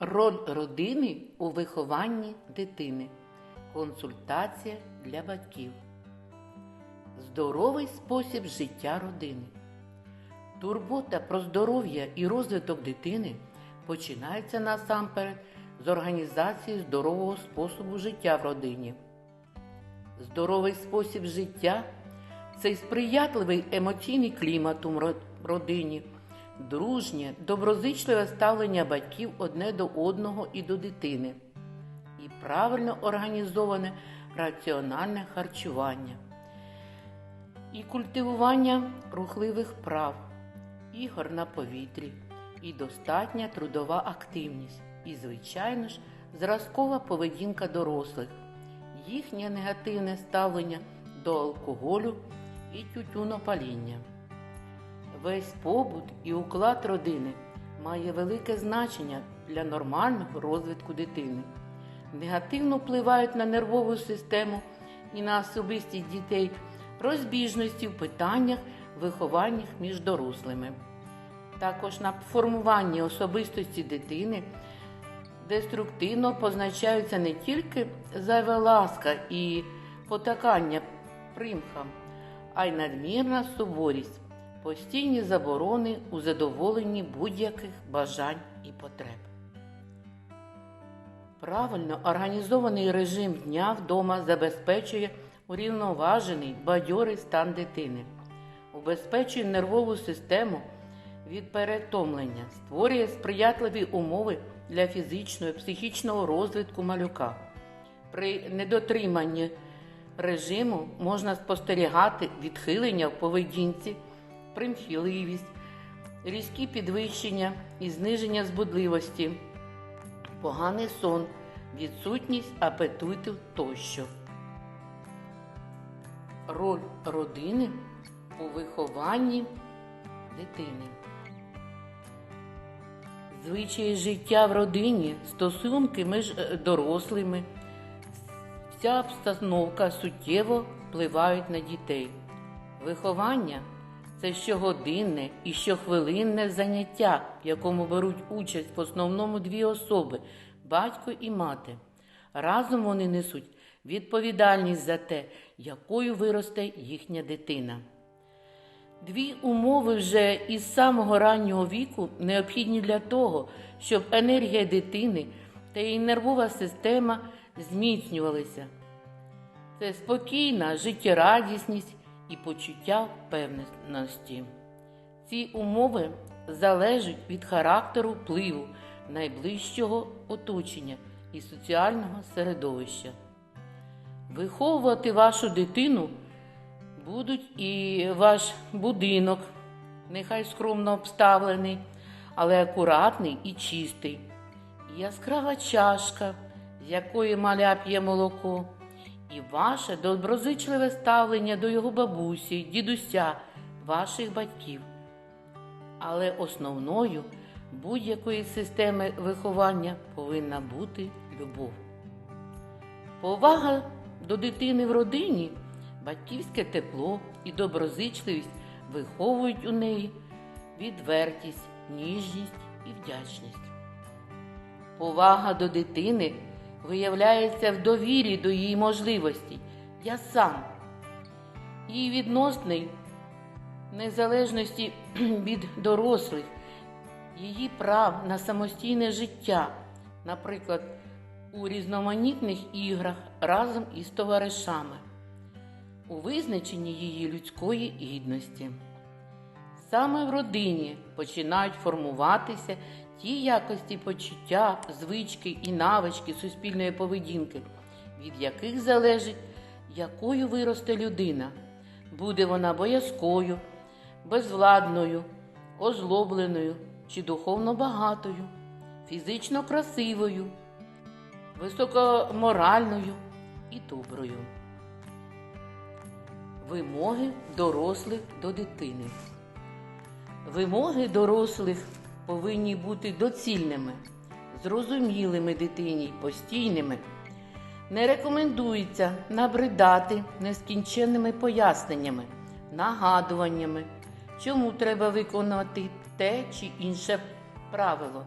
Роль родини у вихованні дитини. Консультація для батьків. Здоровий спосіб життя родини. Турбота про здоров'я і розвиток дитини починається насамперед з організації здорового способу життя в родині. Здоровий спосіб життя це сприятливий емоційний клімат у родині, дружнє, доброзичливе ставлення батьків одне до одного і до дитини, і правильно організоване раціональне харчування, і культивування рухливих прав, ігор на повітрі, і достатня трудова активність, і, звичайно ж, зразкова поведінка дорослих, їхнє негативне ставлення до алкоголю і тютюнопаління. Весь побут і уклад родини має велике значення для нормального розвитку дитини. Негативно впливають на нервову систему і на особистість дітей розбіжності в питаннях виховання між дорослими. Також на формування особистості дитини деструктивно позначаються не тільки зайва ласка і потакання примхам, а й надмірна суворість, постійні заборони у задоволенні будь-яких бажань і потреб. Правильно організований режим дня вдома забезпечує урівноважений бадьорий стан дитини, убезпечує нервову систему від перетомлення, створює сприятливі умови для фізичного і психічного розвитку малюка. При недотриманні режиму можна спостерігати відхилення в поведінці, примхіливість, різкі підвищення і зниження збудливості, поганий сон, відсутність апетиту тощо. Роль родини у вихованні дитини. Звичаї життя в родині, стосунки між е, дорослими, вся обстановка суттєво впливають на дітей. Виховання це щогодинне і щохвилинне заняття, в якому беруть участь в основному дві особи батько і мати. Разом вони несуть відповідальність за те, якою виросте їхня дитина. Дві умови вже із самого раннього віку необхідні для того, щоб енергія дитини та її нервова система зміцнювалися. Це спокійна життєрадісність і почуття впевненості. Ці умови залежать від характеру впливу найближчого оточення і соціального середовища. Виховувати вашу дитину будуть і ваш будинок, нехай скромно обставлений, але акуратний і чистий, яскрава чашка, з якої маля п'є молоко, і ваше доброзичливе ставлення до його бабусі, дідуся, ваших батьків. Але основною будь-якої системи виховання повинна бути любов. Повага до дитини в родині, батьківське тепло і доброзичливість виховують у неї відвертість, ніжність і вдячність. Повага до дитини виявляється в довірі до її можливостей. Я сам. Її відносний незалежності від дорослих, її прав на самостійне життя, наприклад, у різноманітних іграх разом із товаришами, у визначенні її людської гідності. Саме в родині починають формуватися ті якості почуття, звички і навички суспільної поведінки, від яких залежить, якою виросте людина. Буде вона боязкою, безвладною, озлобленою чи духовно багатою, фізично красивою, високоморальною і доброю. Вимоги дорослих до дитини. Вимоги дорослих повинні бути доцільними, зрозумілими дитині, постійними. Не рекомендується набридати нескінченними поясненнями, нагадуваннями, чому треба виконувати те чи інше правило,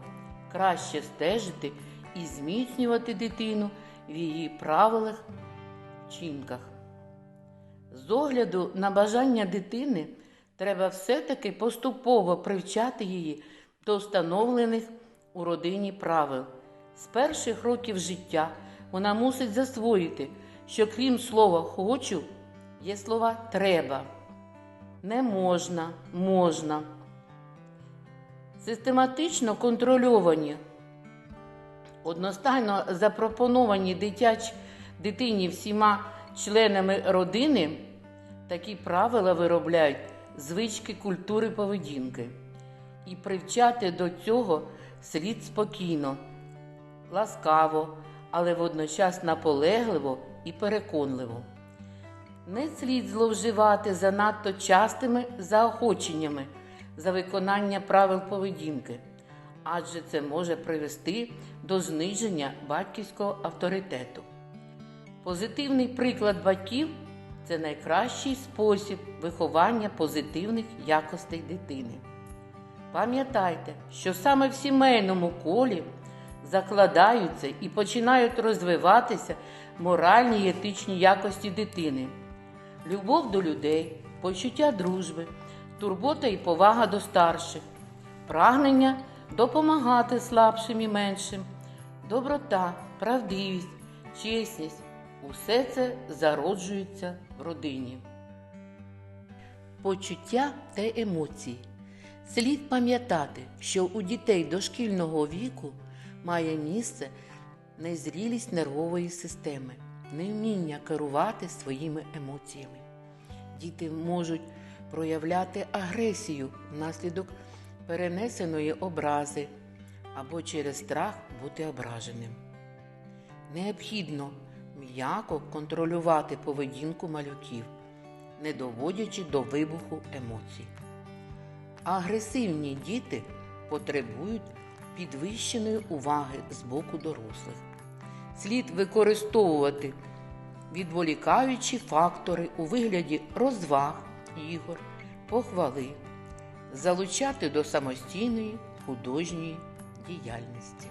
краще стежити і зміцнювати дитину в її правилах, вчинках. З огляду на бажання дитини треба все-таки поступово привчати її до встановлених у родині правил. З перших років життя вона мусить засвоїти, що крім слова хочу, є слова треба, не можна, можна. Систематично контрольовані, одностайно запропоновані дитяч, дитині всіма членами родини, такі правила виробляють звички культури поведінки. І привчати до цього слід спокійно, ласкаво, але водночас наполегливо і переконливо. Не слід зловживати занадто частими заохоченнями за виконання правил поведінки, адже це може привести до зниження батьківського авторитету. Позитивний приклад батьків це найкращий спосіб виховання позитивних якостей дитини. Пам'ятайте, що саме в сімейному колі закладаються і починають розвиватися моральні й етичні якості дитини, любов до людей, почуття дружби, турбота і повага до старших, прагнення допомагати слабшим і меншим, доброта, правдивість, чесність усе це зароджується в родині. Почуття та емоції. Слід пам'ятати, що у дітей дошкільного віку має місце незрілість нервової системи, невміння керувати своїми емоціями. Діти можуть проявляти агресію внаслідок перенесеної образи або через страх бути ображеним. Необхідно м'яко контролювати поведінку малюків, не доводячи до вибуху емоцій. Агресивні діти потребують підвищеної уваги з боку дорослих. Слід використовувати відволікаючі фактори у вигляді розваг, ігор, похвали, залучати до самостійної художньої діяльності.